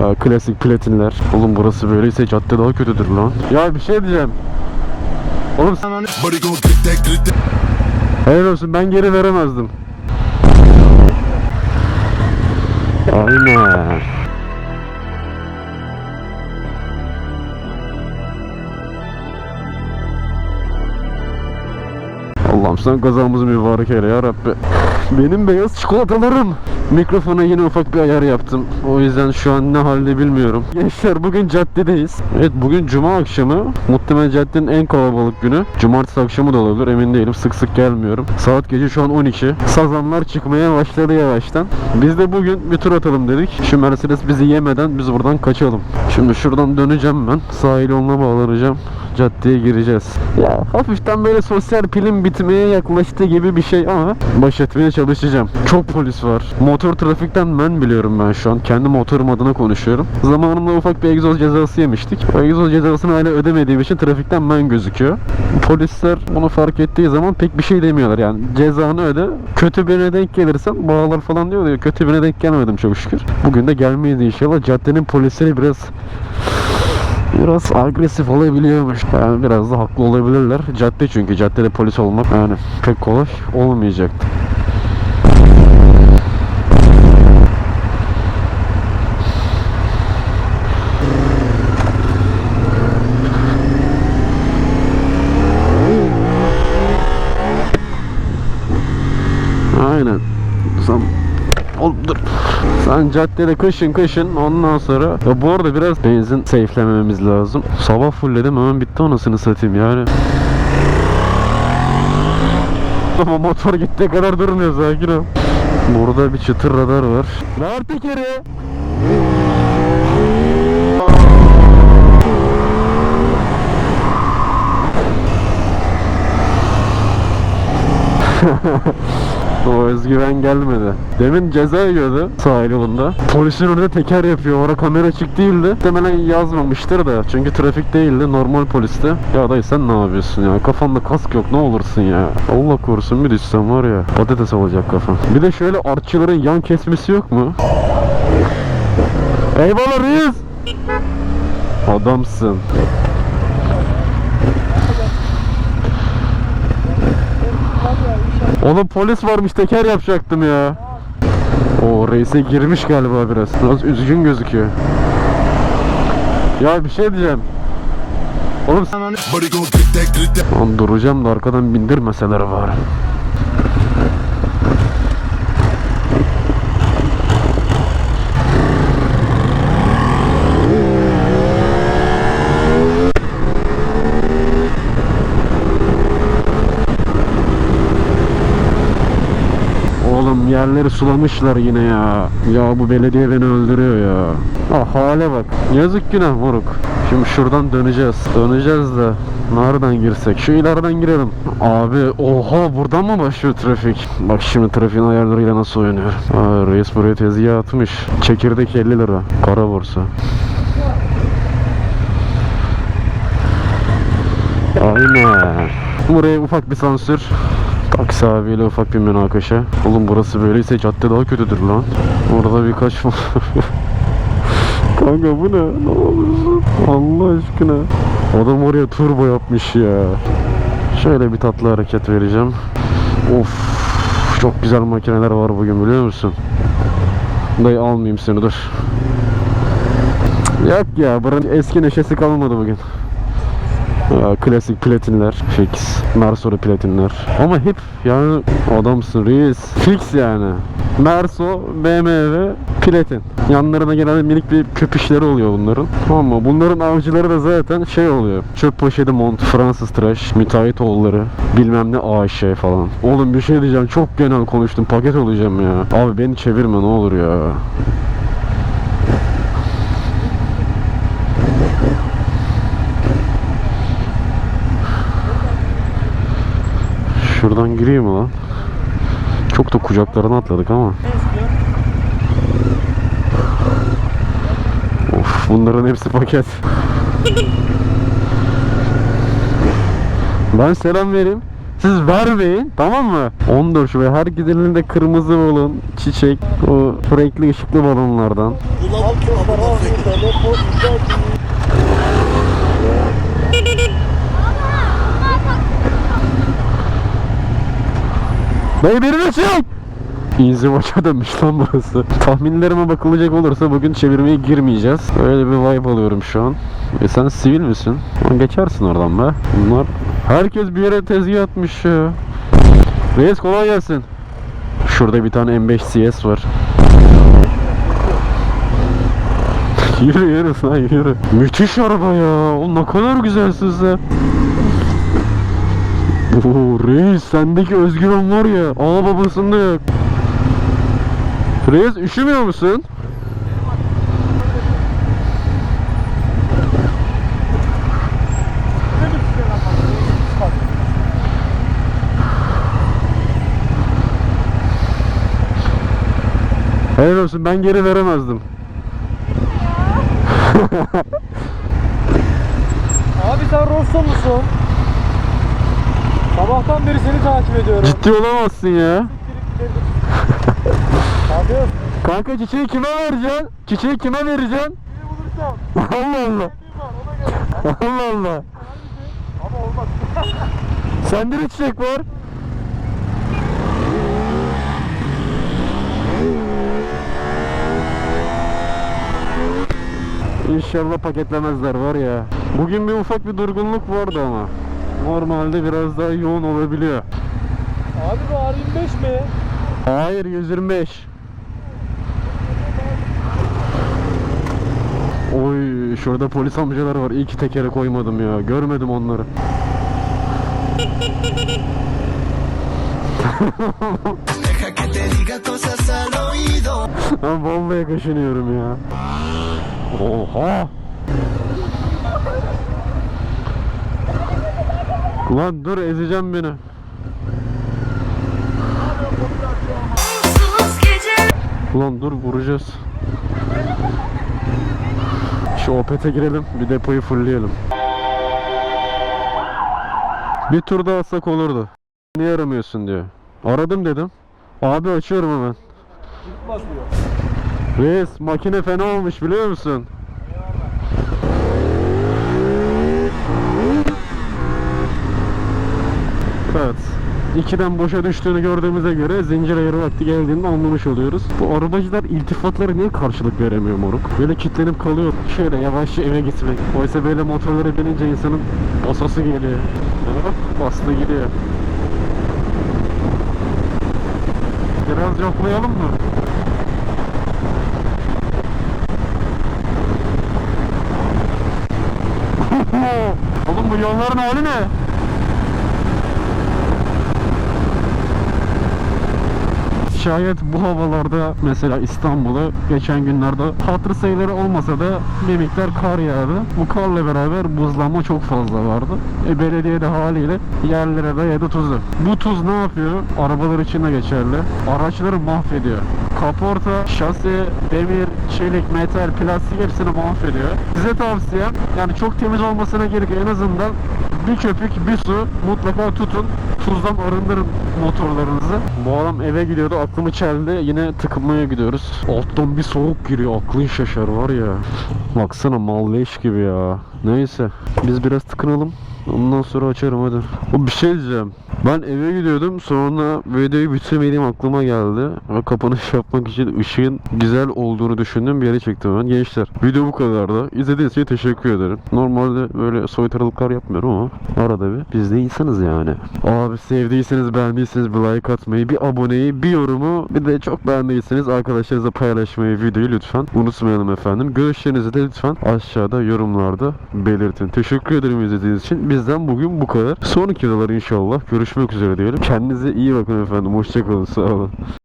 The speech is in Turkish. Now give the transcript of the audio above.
Ya klasik platinler. Oğlum burası böyleyse cadde daha kötüdür lan. Ya bir şey diyeceğim. Oğlum sen hani... Helal olsun ben geri veremezdim. Aynen. Allah'ım sen kazamızı mübarek eyle ya Rabbi. Benim beyaz çikolatalarım. Mikrofona yine ufak bir ayar yaptım. O yüzden şu an ne halde bilmiyorum. Gençler bugün caddedeyiz. Evet bugün cuma akşamı. Muhtemelen caddenin en kalabalık günü. Cumartesi akşamı da olabilir emin değilim. Sık sık gelmiyorum. Saat gece şu an 12. Sazanlar çıkmaya başladı yavaştan. Biz de bugün bir tur atalım dedik. Şu Mercedes bizi yemeden biz buradan kaçalım. Şimdi şuradan döneceğim ben. Sahil yoluna bağlanacağım. Caddeye gireceğiz. Ya hafiften böyle sosyal pilin bitmeye yaklaştığı gibi bir şey ama baş etmeye çalışacağım. Çok polis var. Motor trafikten ben biliyorum ben şu an. Kendi motorum adına konuşuyorum. Zamanında ufak bir egzoz cezası yemiştik. O egzoz cezasını hala ödemediğim için trafikten ben gözüküyor. Polisler bunu fark ettiği zaman pek bir şey demiyorlar yani. Cezanı öde. Kötü birine denk gelirsen bağlar falan diyor ya. Kötü birine denk gelmedim çok şükür. Bugün de gelmeyiz inşallah. Caddenin polisleri biraz biraz agresif olabiliyormuş. Yani biraz da haklı olabilirler. Cadde çünkü caddede polis olmak yani pek kolay olmayacaktı. Aynen. Sen Oğlum dur. Sen caddede kışın kışın ondan sonra ya bu arada biraz benzin safe'lememiz lazım. Sabah fullledim hemen bitti anasını satayım yani. Ama motor gittiği kadar durmuyor sakin ol. Burada bir çıtır radar var. Ver tekeri. O özgüven gelmedi. Demin ceza yiyordu sahil yolunda. Polisin önünde teker yapıyor. Orada kamera açık değildi. Muhtemelen yazmamıştır da. Çünkü trafik değildi. Normal polisti. Ya dayı sen ne yapıyorsun ya? Kafanda kask yok. Ne olursun ya? Allah korusun bir düşsen var ya. Patates olacak kafan. Bir de şöyle artçıların yan kesmesi yok mu? Eyvallah reis. Adamsın. Oğlum polis varmış teker yapacaktım ya. O reise girmiş galiba biraz. Biraz üzgün gözüküyor. Ya bir şey diyeceğim. Oğlum sen hani... Lan duracağım da arkadan bindirmeseler var. Oğlum yerleri sulamışlar yine ya. Ya bu belediye beni öldürüyor ya. Ah hale bak. Yazık günah moruk. Şimdi şuradan döneceğiz. Döneceğiz de nereden girsek? Şu ileriden girelim. Abi oha buradan mı başlıyor trafik? Bak şimdi trafiğin ayarlarıyla nasıl oynuyor. Aa, reis buraya tezgah atmış. Çekirdek 50 lira. Kara borsa. Aynen. Buraya ufak bir sansür. Taksi abiyle ufak bir münakaşa. Oğlum burası böyleyse cadde daha kötüdür lan. Orada birkaç Kanka bu ne? Ne olursun? Allah aşkına. Adam oraya turbo yapmış ya. Şöyle bir tatlı hareket vereceğim. Of. Çok güzel makineler var bugün biliyor musun? Dayı almayayım seni dur. Yok ya buranın eski neşesi kalmadı bugün. Ya, klasik platinler, fix. Merso'lu platinler. Ama hep yani adamsın reis. Fix yani. Merso, BMW, platin. Yanlarına genelde minik bir köpüşleri oluyor bunların. Ama bunların avcıları da zaten şey oluyor. Çöp poşeti mont, Fransız tıraş, müteahhit oğulları, bilmem ne AŞ falan. Oğlum bir şey diyeceğim çok genel konuştum paket olacağım ya. Abi beni çevirme ne olur ya. Şuradan gireyim mi lan? Çok da kucaklarına atladık ama. Of bunların hepsi paket. Ben selam vereyim. Siz vermeyin tamam mı? 14 Şubat her gideninde kırmızı balon, çiçek, o renkli ışıklı balonlardan. Bey birini çek! İnzivaça dönmüş lan burası. Tahminlerime bakılacak olursa bugün çevirmeye girmeyeceğiz. Öyle bir vibe alıyorum şu an. E sen sivil misin? Geçersin oradan be. Bunlar herkes bir yere tezgah atmış ya. Reis kolay gelsin. Şurada bir tane M5 CS var. yürü yürü sen yürü. Müthiş araba ya. O ne kadar güzel sizde. Oo, reis sendeki özgüven var ya. Ana babasında yok. Reis üşümüyor musun? Helal olsun ben geri veremezdim. Abi sen Rosso musun? Sabahtan beri seni takip ediyorum. Ciddi olamazsın ya. Abi Kanka çiçeği kime vereceksin? Çiçeği kime vereceksin? bulursam Allah Allah. Allah Allah. Ama olmaz. Sende de çiçek var. İnşallah paketlemezler var ya. Bugün bir ufak bir durgunluk vardı ama. Normalde biraz daha yoğun olabiliyor. Abi bu R25 mi? Hayır 125. Oy şurada polis amcalar var. İyi ki tekere koymadım ya. Görmedim onları. Ben vallahi kaşınıyorum ya. Oha! Lan dur ezeceğim beni. Ulan dur vuracağız. Şu Opet'e girelim bir depoyu fullleyelim. Bir tur daha atsak olurdu. Niye aramıyorsun diyor. Aradım dedim. Abi açıyorum hemen. Reis makine fena olmuş biliyor musun? Evet. İkiden boşa düştüğünü gördüğümüze göre zincir ayarı vakti geldiğinde anlamış oluyoruz. Bu arabacılar iltifatlara niye karşılık veremiyor moruk? Böyle kilitlenip kalıyor. Şöyle yavaşça eve gitmek. Oysa böyle motorlara binince insanın basası geliyor. Bak bastı gidiyor. Biraz yoklayalım mı? Oğlum bu yolların hali ne? Şayet bu havalarda mesela İstanbul'a geçen günlerde hatır sayıları olmasa da bir miktar kar yağdı. Bu karla beraber buzlanma çok fazla vardı. E belediye de haliyle yerlere dayadı tuzu. Bu tuz ne yapıyor? Arabalar için de geçerli. Araçları mahvediyor. Kaporta, şasi, demir, çelik, metal, plastik hepsini mahvediyor. Size tavsiyem yani çok temiz olmasına gerek en azından bir köpük, bir su mutlaka tutun. Tuzdan arındırın motorlarınızı. Bu adam eve gidiyordu aklımı çeldi. Yine tıkınmaya gidiyoruz. Alttan bir soğuk giriyor. Aklın şaşar var ya. Baksana mal leş gibi ya. Neyse. Biz biraz tıkınalım. Ondan sonra açarım hadi. O bir şey diyeceğim. Ben eve gidiyordum sonra videoyu bitirmediğim aklıma geldi. Ve kapanış yapmak için ışığın güzel olduğunu düşündüğüm bir yere çektim ben. Gençler video bu kadardı. İzlediğiniz için teşekkür ederim. Normalde böyle soytarılıklar yapmıyorum ama arada bir biz de insanız yani. Abi sevdiyseniz beğendiyseniz bir like atmayı, bir aboneyi, bir yorumu bir de çok beğendiyseniz arkadaşlarınızla paylaşmayı videoyu lütfen unutmayalım efendim. Görüşlerinizi de lütfen aşağıda yorumlarda belirtin. Teşekkür ederim izlediğiniz için. Bizden bugün bu kadar. Sonraki videolar inşallah görüşmek üzere diyelim. Kendinize iyi bakın efendim. Hoşçakalın. Sağ olun.